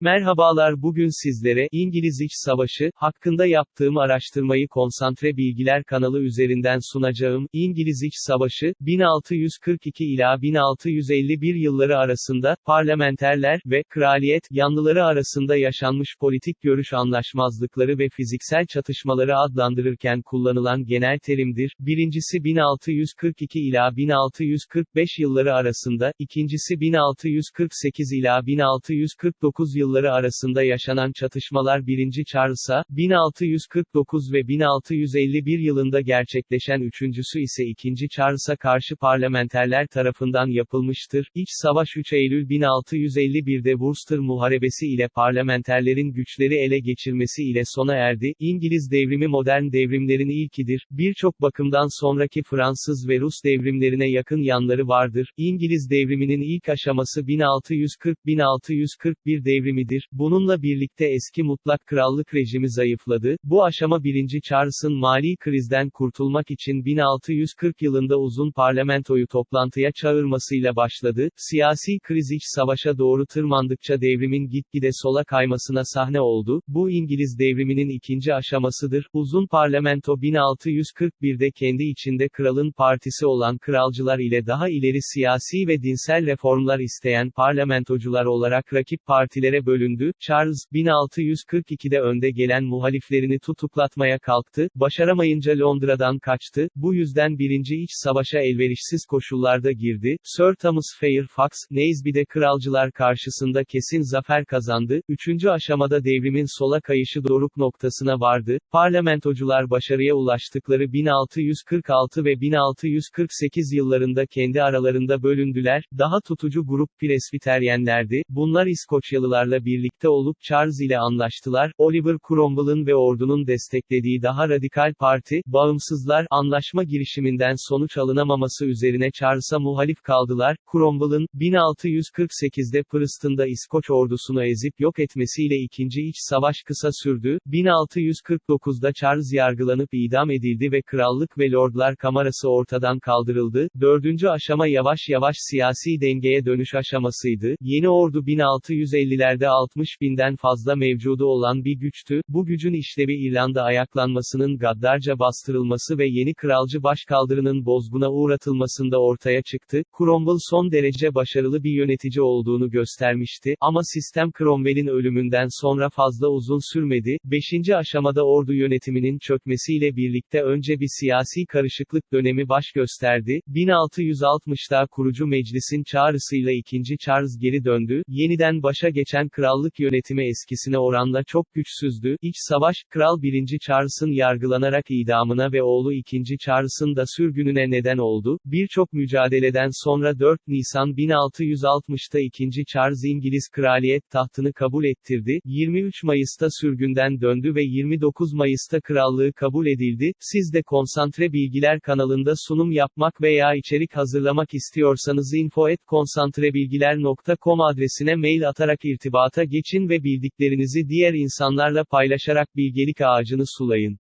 Merhabalar bugün sizlere, İngiliz İç Savaşı, hakkında yaptığım araştırmayı Konsantre Bilgiler kanalı üzerinden sunacağım. İngiliz İç Savaşı, 1642 ila 1651 yılları arasında, parlamenterler ve kraliyet yanlıları arasında yaşanmış politik görüş anlaşmazlıkları ve fiziksel çatışmaları adlandırırken kullanılan genel terimdir. Birincisi 1642 ila 1645 yılları arasında, ikincisi 1648 ila 1649 yılları yılları arasında yaşanan çatışmalar 1. Charles'a, 1649 ve 1651 yılında gerçekleşen üçüncüsü ise 2. Charles'a karşı parlamenterler tarafından yapılmıştır. İç savaş 3 Eylül 1651'de Worcester Muharebesi ile parlamenterlerin güçleri ele geçirmesi ile sona erdi. İngiliz devrimi modern devrimlerin ilkidir. Birçok bakımdan sonraki Fransız ve Rus devrimlerine yakın yanları vardır. İngiliz devriminin ilk aşaması 1640-1641 devrimi devrimidir. Bununla birlikte eski mutlak krallık rejimi zayıfladı. Bu aşama 1. Charles'ın mali krizden kurtulmak için 1640 yılında uzun parlamentoyu toplantıya çağırmasıyla başladı. Siyasi kriz iç savaşa doğru tırmandıkça devrimin gitgide sola kaymasına sahne oldu. Bu İngiliz devriminin ikinci aşamasıdır. Uzun parlamento 1641'de kendi içinde kralın partisi olan kralcılar ile daha ileri siyasi ve dinsel reformlar isteyen parlamentocular olarak rakip partilere bölündü, Charles, 1642'de önde gelen muhaliflerini tutuklatmaya kalktı, başaramayınca Londra'dan kaçtı, bu yüzden birinci iç savaşa elverişsiz koşullarda girdi, Sir Thomas Fairfax, Nasby'de kralcılar karşısında kesin zafer kazandı, üçüncü aşamada devrimin sola kayışı doruk noktasına vardı, parlamentocular başarıya ulaştıkları 1646 ve 1648 yıllarında kendi aralarında bölündüler, daha tutucu grup presbiteryenlerdi, bunlar İskoçyalılarla birlikte olup Charles ile anlaştılar. Oliver Cromwell'ın ve ordunun desteklediği daha radikal parti, bağımsızlar, anlaşma girişiminden sonuç alınamaması üzerine Charles'a muhalif kaldılar. Cromwell'ın, 1648'de Princeton'da İskoç ordusunu ezip yok etmesiyle ikinci iç savaş kısa sürdü. 1649'da Charles yargılanıp idam edildi ve krallık ve lordlar kamerası ortadan kaldırıldı. Dördüncü aşama yavaş yavaş siyasi dengeye dönüş aşamasıydı. Yeni ordu 1650'lerde 60 binden fazla mevcudu olan bir güçtü, bu gücün işlevi İrlanda ayaklanmasının gaddarca bastırılması ve yeni kralcı başkaldırının bozguna uğratılmasında ortaya çıktı, Cromwell son derece başarılı bir yönetici olduğunu göstermişti, ama sistem Cromwell'in ölümünden sonra fazla uzun sürmedi, 5. aşamada ordu yönetiminin çökmesiyle birlikte önce bir siyasi karışıklık dönemi baş gösterdi, 1660'da kurucu meclisin çağrısıyla 2. Charles geri döndü, yeniden başa geçen krallık yönetimi eskisine oranla çok güçsüzdü. İç savaş, Kral 1. Charles'ın yargılanarak idamına ve oğlu 2. Charles'ın da sürgününe neden oldu. Birçok mücadeleden sonra 4 Nisan 1660'ta 2. Charles İngiliz kraliyet tahtını kabul ettirdi. 23 Mayıs'ta sürgünden döndü ve 29 Mayıs'ta krallığı kabul edildi. Siz de Konsantre Bilgiler kanalında sunum yapmak veya içerik hazırlamak istiyorsanız info@konsantrebilgiler.com adresine mail atarak irtibata geçin ve bildiklerinizi diğer insanlarla paylaşarak bilgelik ağacını sulayın.